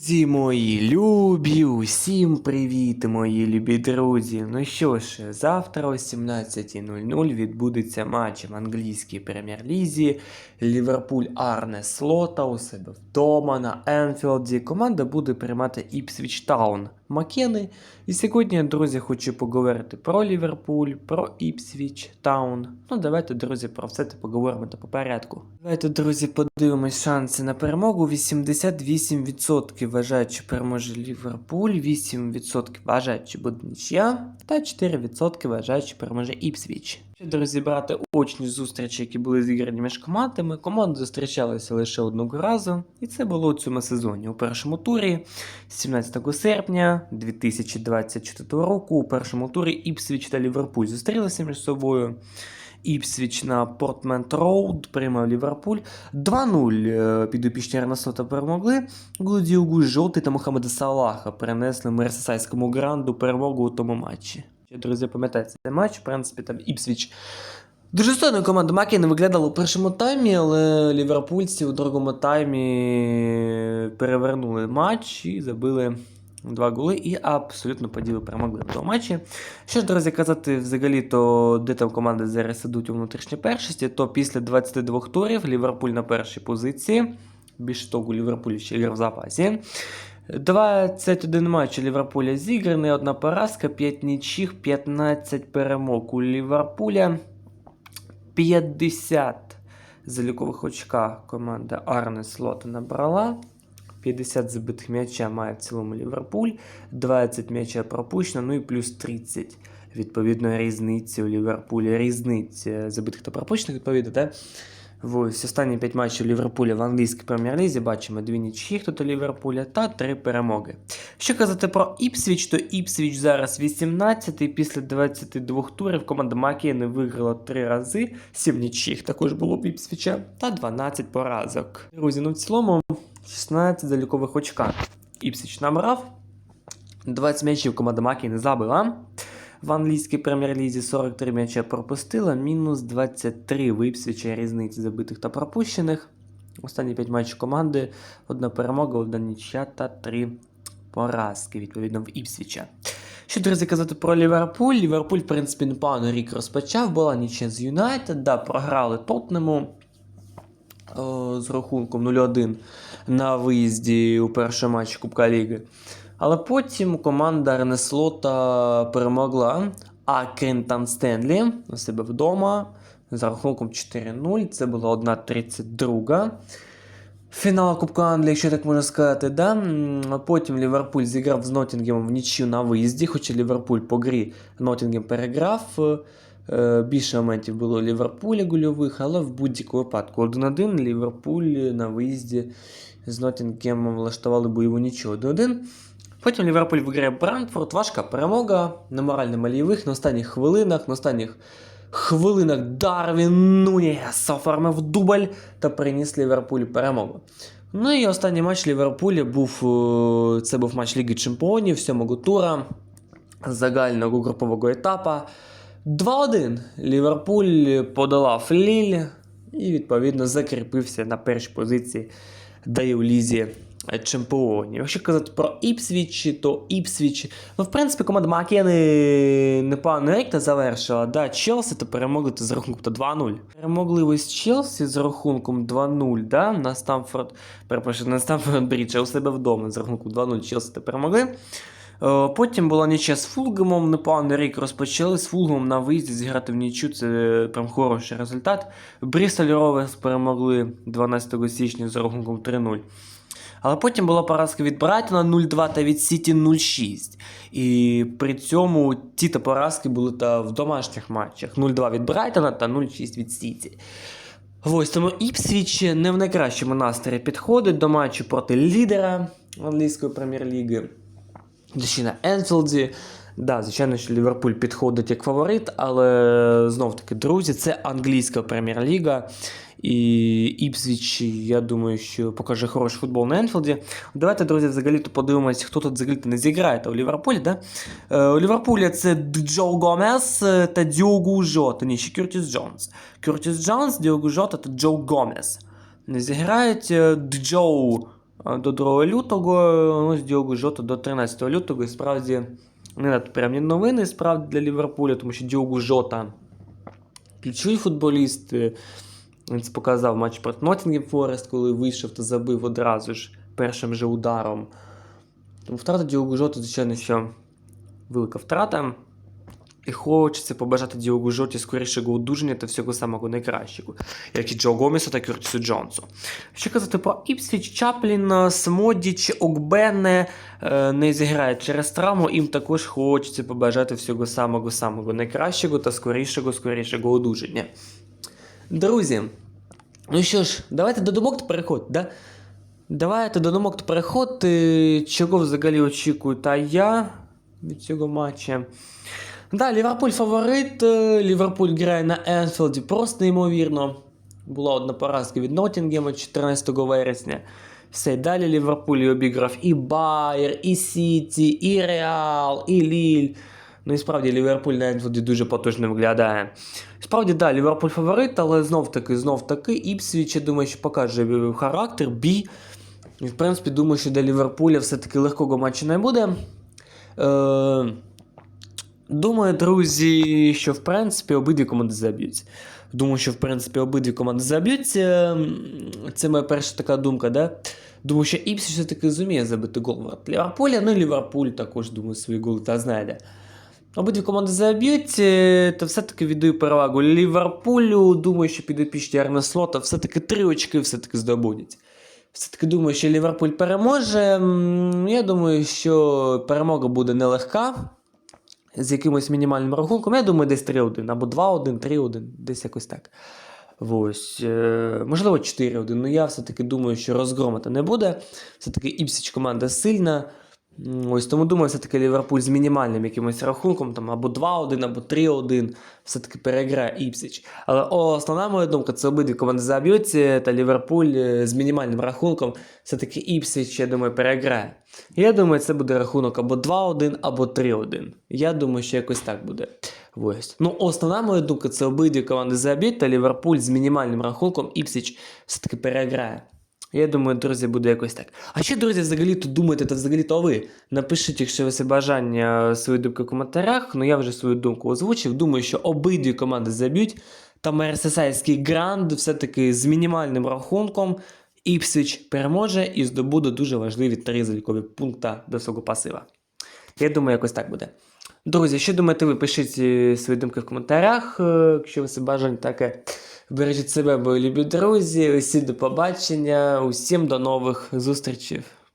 Зі мої любі, усім привіт, мої любі друзі. Ну що ж, завтра о 17.00 відбудеться матч в англійській прем'єр-лізі. Ліверпуль Арне Слота у себе вдома на Енфілді. Команда буде приймати Іпсвіч Таун Макени. І сьогодні, друзі, хочу поговорити про Ліверпуль, про Іпсвіч Таун. Ну, давайте, друзі, про все це поговоримо та по. Давайте, друзі, подивимось шанси на перемогу. 88% вважають, що переможе Ліверпуль, 8% вважають, що буде нічия, та 4% вважають, що переможе Іпсвіч. Якщо, друзі, брати очні зустрічі, які були зіграні між командами, команди зустрічалися лише одного разу, і це було у цьому сезоні. У першому турі, 17 серпня 2024 року, у першому турі Іпсвіч та Ліверпуль зустрілися між собою. Іпсвіч на Портмент Роуд приймав Ліверпуль. 2-0 е, підопічні Арнасота перемогли. Гудіугу Жовтий та Мохамеда Салаха принесли Мерсесайському гранду перемогу у тому матчі. Друзі, пам'ятаєте цей матч, в принципі, там Іпсвіч. Дуже стойно команда Макі не виглядала у першому таймі, але ліверпульці у другому таймі перевернули матч і забили два голи і абсолютно поділи перемогли в тому матчі. Що ж, друзі, казати взагалі, то де там команди зараз ідуть у внутрішній першості, то після 22 турів Ліверпуль на першій позиції. Більше того, у Ліверпулі ще ігра в запасі. 21 матч у Ліверпуля зіграний, одна поразка, 5 нічих, 15 перемог у Ліверпуля. 50 залікових очка команда Арне Слота набрала. 50 забитих м'яча має в цілому Ліверпуль, 20 м'яча пропущено, ну і плюс 30. Відповідно, різниці у Ліверпулі. Різниця забитих та пропущених, відповідно, так? Ось останні 5 матчів Ліверпуля в англійській прем'єр-лізі бачимо дві тут у Ліверпуля та 3 перемоги. Що казати про Іпсвіч, то Іпсвіч зараз 18-й після 22 турів команда Макія не виграла 3 рази, 7 нічиїх також було в Іпсвіча та 12 поразок. Друзі, ну в цілому 16 залікових очка. Іпсвіч набрав. 20 м'ячів команда Макії не забила. В англійській прем'єр-лізі 43 м'яча пропустила, мінус 23 в Іпсвіча різниці забитих та пропущених. Останні 5 матчів команди, одна перемога, одна нічия та 3 поразки, відповідно, в Іпсвіча. Що, друзі, казати про Ліверпуль? Ліверпуль, в принципі, непогано рік розпочав, була нічия з Юнайтед, да, програли Тоттнему о, з рахунком 0-1 на виїзді у першому матчі Кубка Ліги. Але потім команда Ренеслота перемогла Акрінтан Стенлі у себе вдома за рахунком 4-0. Це була 1-32. Фінал Кубка Англії, якщо так можна сказати, да? Потім Ліверпуль зіграв з Ноттінгемом в нічю на виїзді, хоча Ліверпуль по грі Ноттінгем переграв. Е, Більше моментів було Ліверпуля гольових, але в будь-якому випадку 1-1 Ліверпуль на виїзді з Ноттінгемом влаштували бойову нічого 1-1. Потім Ліверпуль виграє Брантфорд, важка перемога на морально-малійових на останніх хвилинах, на останніх хвилинах Дарвін Нуніс оформив дубль та приніс Ліверпуль перемогу. Ну і останній матч Ліверпуля був е, це був матч Ліги Чемпіонів сьомого тура загального групового етапа. 2-1. Ліверпуль подолав Ліль і, відповідно, закріпився на першій позиції, де у лізі чемпіонів. Якщо казати про Іпсвіч, то Іпсвіч. Ну, в принципі, команда Макени непогано рік не завершила. Да, Челсі то перемогли то з рахунком 2-0. Перемогли ось Челсі з рахунком 2-0, да, на Стамфорд, перепрошую, на Стамфорд Брідж, а у себе вдома з рахунком 2-0 Челсі то перемогли. Е, Потім була нічия з Фулгемом, непоганий рік розпочали з Фулгемом на виїзді зіграти в нічю, це прям хороший результат. Брістоль Роверс перемогли 12 січня за рахунком 3-0. Але потім була поразка від Брайтона 0-2 та від Сіті 0-6. І при цьому ті та поразки були та в домашніх матчах 0-2 від Брайтона та 0-6 від Сіті. Ось тому Іпсвіч не в найкращому настрої підходить до матчу проти лідера англійської прем'єр-ліги. Точніше на Енфілді. Да, звичайно, що Ліверпуль підходить як фаворит, але знов таки, друзі, це англійська прем'єр-ліга. І Іпсвіч, я думаю, що покаже хороший футбол на Енфілді. Давайте, друзі, взагалі то подивимось, хто тут взагалі не зіграє та у Ліверпулі. Да? Е, у Ліверпуля це Джо Гомес е, та Діогу Жота. Ні, ще Кюртіс Джонс. Кюртіс Джонс, Діогу Жота та Джо Гомес. Не зіграють е, Джо е, до 2 лютого, ось Діогу Жота до 13 лютого. І справді не надто прямні новини справді для Ліверпуля, тому що Діогу Жота ключовий футболіст. Він це показав матч проти Ноттінгем Форест, коли вийшов та забив одразу ж першим же ударом. Тому втрата Діогу Жота, звичайно, що велика втрата. І хочеться побажати Діогу Жоті скорішого одужання та всього самого найкращого, як і Джо Гомесу та Кюртісу Джонсу. Що казати про Іпсвіч, Чаплін, Смодіч, Окбене е, не зіграють через травму, їм також хочеться побажати всього самого самого найкращого та скорішого, скорішого одужання. Друзі, ну що ж, давайте до думок та переход, да? Давайте до думок та переход. Е, Чого взагалі очікую та я від цього матча. Да, Ліверпуль фаворит. е, Ліверпуль грає на Енфілді просто неймовірно. Була одна поразка від Ноттінгема 14 вересня. Все, далі Ліверпуль обіграв і Байер, і Сіті, і Реал, і Ліль. Ну і справді Ліверпуль на Енфілді дуже потужно виглядає. Справді, да, Ліверпуль фаворит, але знов таки, знов таки, Іпсвіч, я думаю, що покаже характер, бій. І, в принципі, думаю, що для Ліверпуля все-таки легкого матчу не буде. Е, Думаю, друзі, що в принципі обидві команди заб'ються. Думаю, що в принципі обидві команди заб'ються. М, Це моя перша така думка, да? Думаю, що Іпсі все-таки зуміє забити гол в Ліверпуля. Ну і Ліверпуль також, думаю, свої голи та знайде. Обидві команди заб'ють, е, то все-таки віддаю перевагу Ліверпулю. Думаю, що підопічні Арне Слота все-таки три очки все-таки здобудуть. Все-таки думаю, що Ліверпуль переможе. Я думаю, що перемога буде нелегка з якимось мінімальним рахунком. Я думаю, десь 3-1, або 2-1, 3-1, десь якось так. Ось, е, можливо, 4-1. Ну я все-таки думаю, що розгромити не буде. Все-таки Іпсіч команда сильна. Ось тому думаю, все-таки Ліверпуль з мінімальним якимось рахунком, там або 2-1, або 3-1, все-таки переграє Іпсіч. Але основна моя думка, це обидві команди заб'ються, та Ліверпуль е, з мінімальним рахунком, все-таки Іпсіч, я думаю, переграє. Я думаю, це буде рахунок або 2-1, або 3-1. Я думаю, що якось так буде. Ось. Ну, основна моя думка, це обидві команди заб'ють, та Ліверпуль з мінімальним рахунком Іпсіч все-таки переграє. Я думаю, друзі, буде якось так. А що, друзі, взагалі то думаєте, та взагалі то ви? Напишіть, якщо є бажання свої думки в коментарях. Ну я вже свою думку озвучив. Думаю, що обидві команди заб'ють. Та Мерсесайський гранд все-таки з мінімальним рахунком. Іпсвіч переможе і здобуде дуже важливі три залікові пункти до свого пасива. Я думаю, якось так буде. Друзі, що думаєте ви? Пишіть е, свої думки в коментарях, е, якщо у вас бажаєте таке. Бережіть себе, бо любі друзі. Усі до побачення. Усім до нових зустрічей.